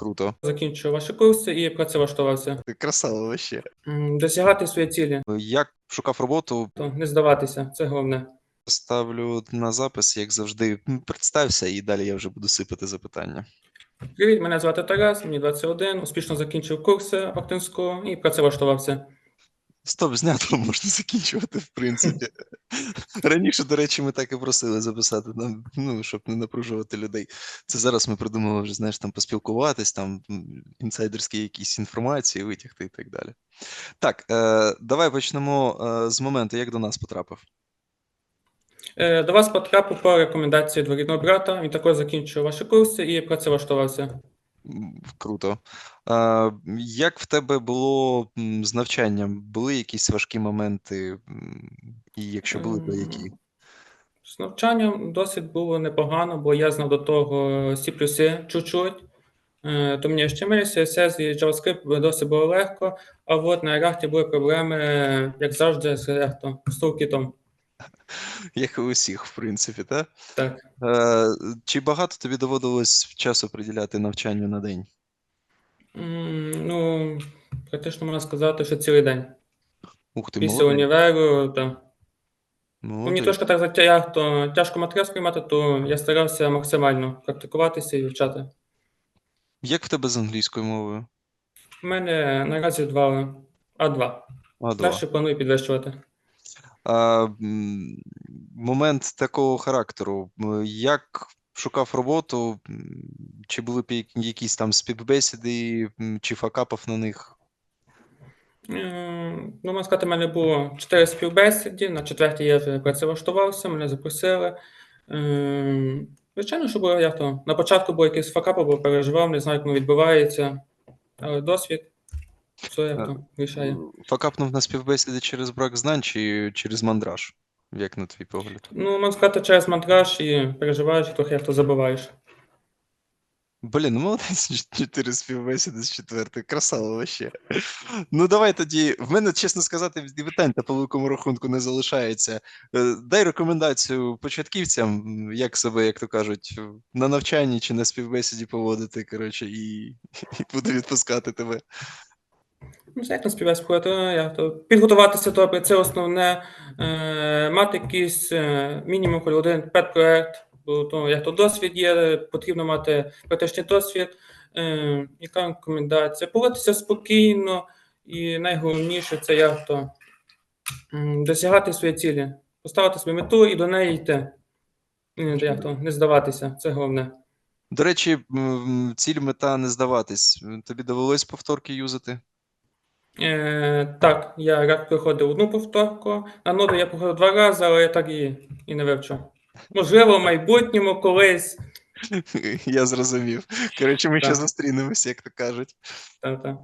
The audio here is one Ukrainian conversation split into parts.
Круто. закінчив ваші курси і працевлаштувався. Ти красава вообще. Досягати свої цілі, Як шукав роботу, то не здаватися, це головне. ставлю на запис, як завжди. Представся, і далі я вже буду сипати запитання. Привіт, мене звати Тарас, мені 21, успішно закінчив курси Актинського і працевлаштувався. Стоп, знято можна закінчувати, в принципі. Раніше, до речі, ми так і просили записати нам, ну, щоб не напружувати людей. Це зараз ми придумали вже, знаєш, там поспілкуватись, там інсайдерські якісь інформації витягти і так далі. Так, е, давай почнемо е, з моменту, як до нас потрапив. Е, До вас потрапив по рекомендації дворідного брата. Він також закінчив ваші курси і працевлаштувався. Круто. А, як в тебе було з навчанням? Були якісь важкі моменти? І якщо були, то які? Ем, З навчанням досить було непогано, бо я знав до того C++ чуть-чуть. Е, То мені HTML, CSS і JavaScript досить було легко, а от на React були проблеми, як завжди, з React, з тулкітом. Як і у всіх, в принципі, так? Так. Е, чи багато тобі доводилось часу приділяти навчанню на день? Ну, практично можна сказати, що цілий день. Ух ти, Після молодець. універу, та. Мені трошки так затяг, то тяжко матеріал сприймати, то я старався максимально практикуватися і вивчати. Як в тебе з англійською мовою? У мене наразі два А2. А, два. Далі планую підвищувати. А, момент такого характеру. Як шукав роботу? Чи були б якісь там співбесіди, чи факапав на них? Ну, можна сказати, в мене було чотири співбесіді. На четвертій я вже працевлаштувався, мене запросили. Ем, Звичайно, що було як то. На початку було якийсь факап, бо переживав, не знаю, як воно відбувається. Але досвід, все як то рішає. Факапнув на співбесіди через брак знань чи через мандраж? Як на твій погляд? Ну, можна сказати, через мандраж і переживаєш, і трохи як то забуваєш. Блін, ну молодець, чотири співбесіди з четвертої. Красава вообще. Ну давай тоді. В мене, чесно сказати, питань та по великому рахунку не залишається. Е, Дай рекомендацію початківцям, як себе, як то кажуть, на навчанні чи на співбесіді поводити, коротше, і, і буду відпускати тебе. Ну, це як на співбесід ходити, як то підготуватися добре, це основне. Е, мати якийсь е, мінімум хоч один педпроект, бо то, як то досвід є, потрібно мати практичний досвід. Е, яка рекомендація? Поводитися спокійно, і найголовніше це як то досягати свої цілі, поставити собі мету і до неї йти. Як то, не здаватися, це головне. До речі, ціль мета не здаватись. Тобі довелось повторки юзати? Е, так, я рак проходив одну повторку. На ноду я проходив два рази, але я так і, і не вивчив. Можливо, в майбутньому колись. Я зрозумів. Коротше, ми ще зустрінемося, як то кажуть. Та, та.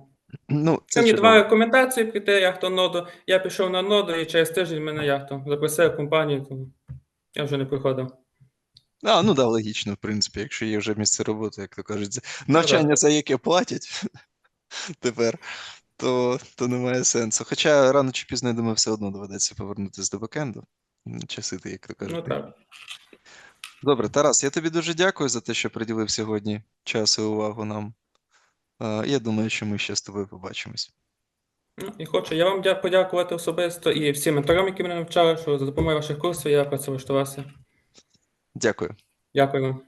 Ну, Це мені два рекомендації прийти яхту ноду. Я пішов на ноду і через тиждень мене яхту запросили в компанію, тому я вже не приходив. А, ну да, логічно, в принципі, якщо є вже місце роботи, як то кажуть, навчання за яке платять тепер, то, то немає сенсу. Хоча рано чи пізно, я думаю, все одно доведеться повернутися до бекенду. Часити, як то кажуть. Ну так. Добре, Тарас, я тобі дуже дякую за те, що приділив сьогодні час і увагу нам. Я думаю, що ми ще з тобою побачимось. Ну, і хочу я вам подякувати особисто і всім менторам, які мене навчали, що за допомогою ваших курсів я працевлаштувався. Дякую. Дякую вам.